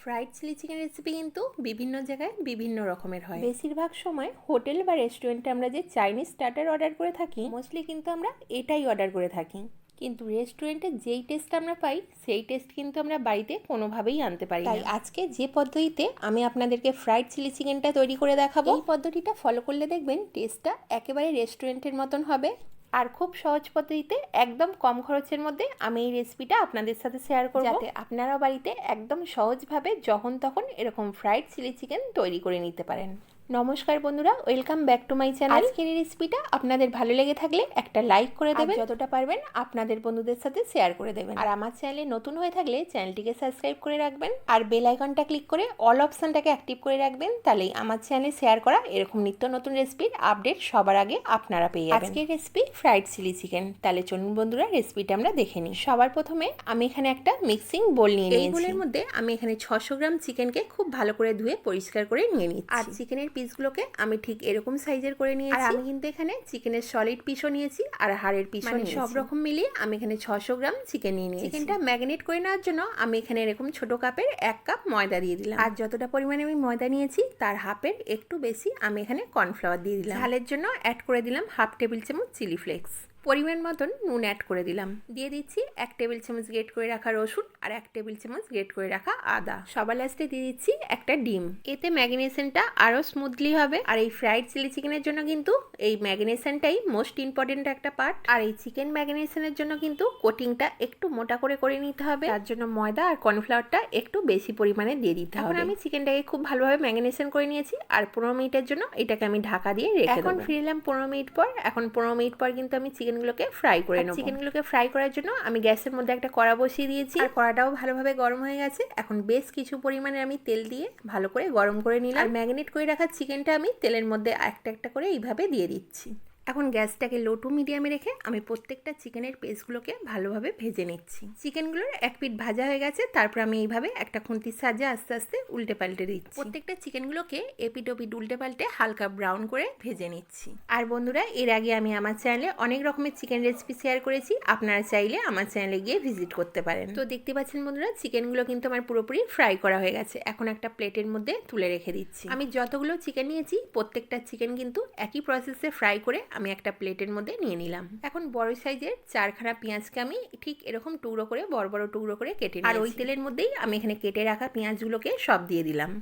Fried chilli chicken recipe কিন্তু বিভিন্ন জায়গায় বিভিন্ন রকমের হয়। বেশিরভাগ সময় হোটেল বা রেস্টুরেন্টে আমরা যে চাইনিজ স্টার্টার অর্ডার করে থাকি মোস্টলি কিন্তু আমরা এটাই অর্ডার করে থাকি। কিন্তু রেস্টুরেন্টে যেই টেস্ট আমরা পাই সেই টেস্ট কিন্তু আমরা বাড়িতে কোনোভাবেই আনতে পারি তাই আজকে যে পদ্ধতিতে আমি আপনাদেরকে ফ্রাইড চিলি চিকেনটা তৈরি করে দেখাবো এই পদ্ধতিটা ফলো করলে দেখবেন টেস্টটা একেবারে রেস্টুরেন্টের মতন হবে। আর খুব সহজ পদ্ধতিতে একদম কম খরচের মধ্যে আমি এই রেসিপিটা আপনাদের সাথে শেয়ার করব। যাতে আপনারা বাড়িতে একদম সহজভাবে যখন তখন এরকম ফ্রাইড চিলি চিকেন তৈরি করে নিতে পারেন। নমস্কার বন্ধুরা welcome back to my channel. আজকের এই রেসিপিটা আপনাদের ভালো লেগে থাকলে একটা লাইক করে দেবেন। যতটা পারবেন আপনাদের বন্ধুদের সাথে শেয়ার করে দেবেন। আর আমার চ্যানেলে নতুন হয়ে থাকলে চ্যানেলটিকে সাবস্ক্রাইব করে রাখবেন। আর বেল আইকনটা ক্লিক করে অল অপশনটাকে অ্যাক্টিভ করে রাখবেন তাহলেই আমার চ্যানেলে শেয়ার করা এরকম নিত্য নতুন রেসিপির আপডেট সবার আগে আপনারা পেয়ে যাবেন। আজকের রেসিপি ফ্রাইড চিলি চিকেন। তাহলে চলুন বন্ধুরা রেসিপিটা আমরা দেখে নিই। সবার প্রথমে আমি এখানে একটা মিক্সিং বোল নিয়ে নিয়েছি। এই বোলের মধ্যে আমি এখানে ছশো গ্রাম চিকেনকে খুব ভালো করে ধুয়ে পরিষ্কার করে নিয়ে নিচ্ছি। আর চিকেনের পিসগুলোকে আমি ঠিক এরকম সাইজের করে নিয়েছি। আর আমি কিন্তু এখানে চিকেনের সলিড পিসও নিয়েছি আর হাড়ের পিসও নিয়েছি সব রকম মিলিয়ে আমি এখানে ছশো গ্রাম চিকেন নিয়ে নিয়েছি। চিকেনটা ম্যাগনেট করে নেওয়ার জন্য আমি এখানে এরকম ছোট কাপের এক কাপ ময়দা দিয়ে দিলাম। আর যতটা পরিমাণে আমি ময়দা নিয়েছি তার হাফের একটু বেশি আমি এখানে কর্নফ্লাওয়ার দিয়ে দিলাম। ঝালের জন্য অ্যাড করে দিলাম হাফ টেবিল চামচ চিলি ফ্লেক্স পরিমাণ মতন নুন অ্যাড করে দিলাম। দিয়ে দিচ্ছি এক টেবিল চামচ গ্রেট করে রাখা রসুন আর এক টেবিল চামচ গ্রেট করে রাখা আদা। সবার লাস্টে দিয়ে দিচ্ছি একটা ডিম। এতে ম্যাগনেশনটা আরও স্মুথলি হবে। আর এই ফ্রাইড চিলি চিকেনের জন্য কিন্তু এই ম্যাগনেশনটাই মোস্ট ইম্পর্টেন্ট একটা পার্ট আর এই চিকেন ম্যাগনেশনের জন্য কিন্তু কোটিংটা একটু মোটা করে করে নিতে হবে। তার জন্য ময়দা আর কর্নফ্লাওয়ারটা একটু বেশি পরিমাণে দিয়ে দিতে হবে। আমি চিকেনটাকে খুব ভালোভাবে ম্যাগনেশন করে নিয়েছি। আর পনেরো মিনিটের জন্য এটাকে আমি ঢাকা দিয়ে রেখে এখন ফিরে এলাম পনেরো মিনিট পর। এখন পনেরো মিনিট পর কিন্তু আমি চিকেনগুলোকে ফ্রাই করে নেব। চিকেনগুলোকে ফ্রাই করার জন্য আমি গ্যাসের মধ্যে একটা কড়া বসিয়ে দিয়েছি। আর কড়াটাও ভালোভাবে গরম হয়ে গেছে। এখন বেশ কিছু পরিমাণে আমি তেল দিয়ে ভালো করে গরম করে নিলাম। আর ম্যাগনেট করে রাখা চিকেনটা আমি তেলের মধ্যে একটা একটা করে এইভাবে দিয়ে দিচ্ছি। এখন গ্যাসটাকে লো টু মিডিয়ামে রেখে আমি প্রত্যেকটা চিকেনের পেস্টগুলোকে ভালোভাবে ভেজে নিচ্ছি। চিকেনগুলোর এক পিঠ ভাজা হয়ে গেছে, তারপর আমি এইভাবে একটা খুন্তির সাহায্যে আস্তে আস্তে উল্টে পাল্টে দিচ্ছি। প্রত্যেকটা চিকেনগুলোকে এপিট ওপিট উল্টে পাল্টে হালকা ব্রাউন করে ভেজে নিচ্ছি। আর বন্ধুরা, এর আগে আমি আমার চ্যানেলে অনেক রকমের চিকেন রেসিপি শেয়ার করেছি, আপনারা চাইলে আমার চ্যানেলে গিয়ে ভিজিট করতে পারেন। তো দেখতে পাচ্ছেন বন্ধুরা, চিকেনগুলো কিন্তু আমার পুরোপুরি ফ্রাই করা হয়ে গেছে। এখন একটা প্লেটের মধ্যে তুলে রেখে দিচ্ছি। আমি যতগুলো চিকেন নিয়েছি, প্রত্যেকটা চিকেন কিন্তু একই প্রসেসে ফ্রাই করে আমি একটা প্লেটের মধ্যে নিয়ে নিলাম। এখন বড় সাইজের চারখানা পেঁয়াজকে আমি ঠিক এরকম টুকরো করে বড় বড় টুকরো করে কেটে আর ওই তেলের মধ্যেই আমি এখানে কেটে রাখা পেঁয়াজগুলোকে সব দিয়ে দিলাম।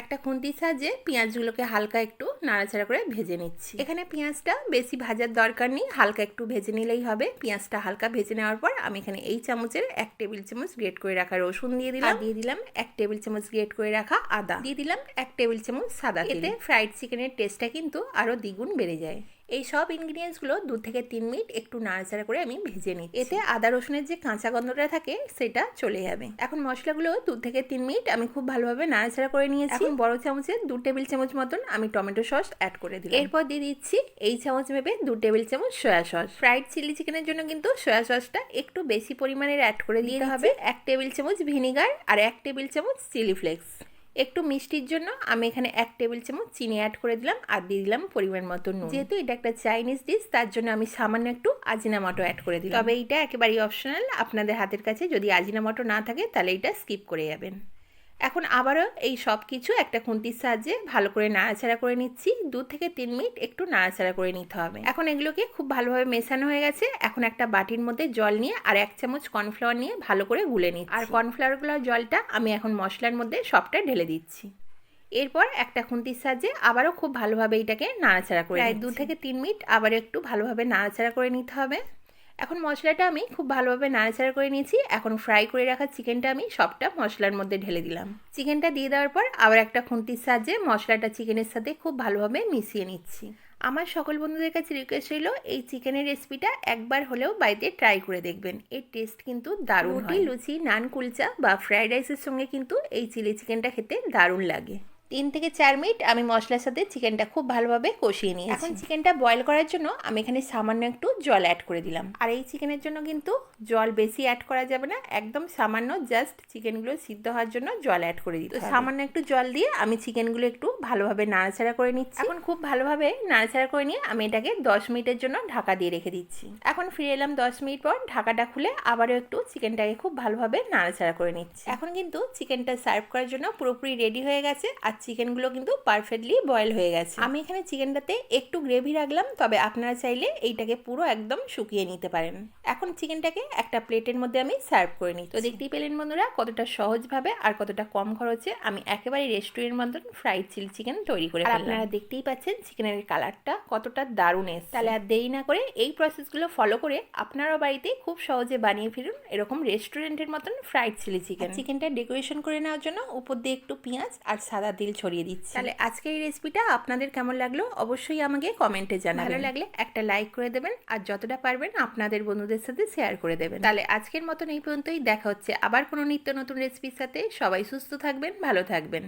একটা খুন্তির সাহায্যে পেঁয়াজগুলোকে হালকা একটু নাড়াচাড়া করে ভেজে নিচ্ছি। এখানে পেঁয়াজটা বেশি ভাজার দরকার নেই হালকা একটু ভেজে নিলেই হবে। পেঁয়াজটা হালকা ভেজে নেওয়ার পর আমি এখানে এই চামচের এক টেবিল চামচ গ্রেট করে রাখা রসুন দিয়ে দিলাম। দিয়ে দিলাম এক টেবিল চামচ গ্রেট করে রাখা আদা। দিয়ে দিলাম এক টেবিল চামচ সাদা এতে ফ্রাইড চিকেনের টেস্টটা কিন্তু আরও দ্বিগুণ বেড়ে যায়। এই সব ইনগ্রিডিয়েন্টসগুলো দু থেকে তিন মিনিট একটু নাড়াচাড়া করে আমি ভেজে নিই এতে আদা রসুনের যে কাঁচা গন্ধটা থাকে সেটা চলে যাবে। এখন মশলাগুলো দু থেকে তিন মিনিট আমি খুব ভালোভাবে নাড়াচাড়া করে নিয়েছি। এখন বড় চামচে দু টেবিল চামচ মতন আমি টমেটো সস অ্যাড করে দিই এরপর দিয়ে দিচ্ছি এই চামচ ভেবে দু টেবিল চামচ সয়া সস ফ্রাইড চিলি চিকেনের জন্য কিন্তু সয়া সসটা একটু বেশি পরিমাণের অ্যাড করে দিতে হবে। এক টেবিল চামচ ভিনিগার আর এক টেবিল চামচ চিলি ফ্লেক্স একটু মিষ্টির জন্য আমি এখানে এক টেবিল চামচ চিনি অ্যাড করে দিলাম আর দিয়ে দিলাম পরিমাণ মতো নুন। যেহেতু এটা একটা চাইনিজ ডিশ তার জন্য আমি সামান্য একটু আজিনামাটো অ্যাড করে দিলাম। তবে এটা একেবারেই অপশনাল আপনাদের হাতের কাছে যদি আজিনামাটো না থাকে, তাহলে এটা স্কিপ করে যাবেন। এখন আবারও এই সব কিছু একটা খুন্তির সাহায্যে ভালো করে নাড়াচাড়া করে নিচ্ছি। দু থেকে তিন মিনিট একটু নাড়াচাড়া করে নিতে হবে। এখন এগুলোকে খুব ভালোভাবে মেশানো হয়ে গেছে। এখন একটা বাটির মধ্যে জল নিয়ে আর এক চামচ কর্নফ্লাওয়ার নিয়ে ভালো করে গুলে নিচ্ছি। আর কর্নফ্লাওয়ারগুলোর জলটা আমি এখন মশলার মধ্যে সবটা ঢেলে দিচ্ছি। এরপর একটা খুন্তির সাহায্যে আবারও খুব ভালোভাবে এটাকে নাড়াচাড়া করে প্রায় দু থেকে তিন মিনিট আবার একটু ভালোভাবে নাড়াচাড়া করে নিতে হবে। এখন মশলাটা আমি খুব ভালোভাবে নাড়াচাড়া করে নিয়েছি। এখন ফ্রাই করে রাখা চিকেনটা আমি সবটা মশলার মধ্যে ঢেলে দিলাম। চিকেনটা দিয়ে দেওয়ার পর আবার একটা খুন্তির সাহায্যে মশলাটা চিকেনের সাথে খুব ভালোভাবে মিশিয়ে নিচ্ছি। আমার সকল বন্ধুদের কাছে রিকোয়েস্ট রইল এই চিকেনের রেসিপিটা একবার হলেও বাড়িতে ট্রাই করে দেখবেন। এর টেস্ট কিন্তু দারুণ রুটি লুচি নান কুলচা বা ফ্রাইড রাইসের সঙ্গে কিন্তু এই চিলি চিকেনটা খেতে দারুণ লাগে। তিন থেকে চার মিনিট আমি মশলার সাথে চিকেনটা খুব ভালোভাবে কষিয়ে নিই এখন চিকেনটা বয়েল করার জন্য আমি এখানে সামান্য একটু জল অ্যাড করে দিলাম। আর এই চিকেনের জন্য কিন্তু জল বেশি অ্যাড করা যাবে না একদম সামান্য জাস্ট চিকেনগুলো সিদ্ধ হওয়ার জন্য জল অ্যাড করে দিই তো সামান্য একটু জল দিয়ে আমি চিকেনগুলো একটু ভালোভাবে নাড়াচাড়া করে নিচ্ছি। এখন খুব ভালোভাবে নাড়াচাড়া করে নিয়ে আমি এটাকে দশ মিনিটের জন্য ঢাকা দিয়ে রেখে দিচ্ছি। এখন ফিরে এলাম দশ মিনিট পর ঢাকাটা খুলে আবারও একটু চিকেনটাকে খুব ভালোভাবে নাড়াচাড়া করে নিচ্ছি। এখন কিন্তু চিকেনটা সার্ভ করার জন্য পুরোপুরি রেডি হয়ে গেছে। আর চিকেনগুলো কিন্তু পারফেক্টলি বয়েল হয়ে গেছে। আমি এখানে চিকেনটাতে একটু গ্রেভি রাখলাম তবে আপনারা চাইলে এইটাকে পুরো একদম শুকিয়ে নিতে পারেন। এখন চিকেনটাকে একটা প্লেটের মধ্যে আমি সার্ভ করে নিই তো দেখতেই পেলেন বন্ধুরা কতটা সহজভাবে আর কতটা কম খরচে আমি একেবারে রেস্টুরেন্ট মতন ফ্রাইড চিলি চিকেন তৈরি করে। আপনারা দেখতেই পাচ্ছেন চিকেনের কালারটা কতটা দারুণ এসছে। তাহলে আর দেরি না করে এই প্রসেসগুলো ফলো করে আপনারাও বাড়িতে খুব সহজে বানিয়ে ফিরুন এরকম রেস্টুরেন্টের মতন ফ্রাইড চিলি চিকেন। চিকেনটা ডেকোরেশন করে নেওয়ার জন্য উপর দিয়ে একটু পেঁয়াজ আর সাদা তিল ছড়িয়ে দিচ্ছি। তাহলে আজকের এই রেসিপিটা আপনাদের কেমন লাগল অবশ্যই আমাকে কমেন্টে জানাবেন। ভালো লাগলে একটা লাইক করে দেবেন আর যতটা পারবেন আপনাদের বন্ধুদের সাথে শেয়ার করে দেবেন। তাহলে আজকের মতন এই পর্যন্তই। দেখা হচ্ছে আবার কোনো নিত্য নতুন রেসিপির সাথে। সবাই সুস্থ থাকবেন ভালো থাকবেন।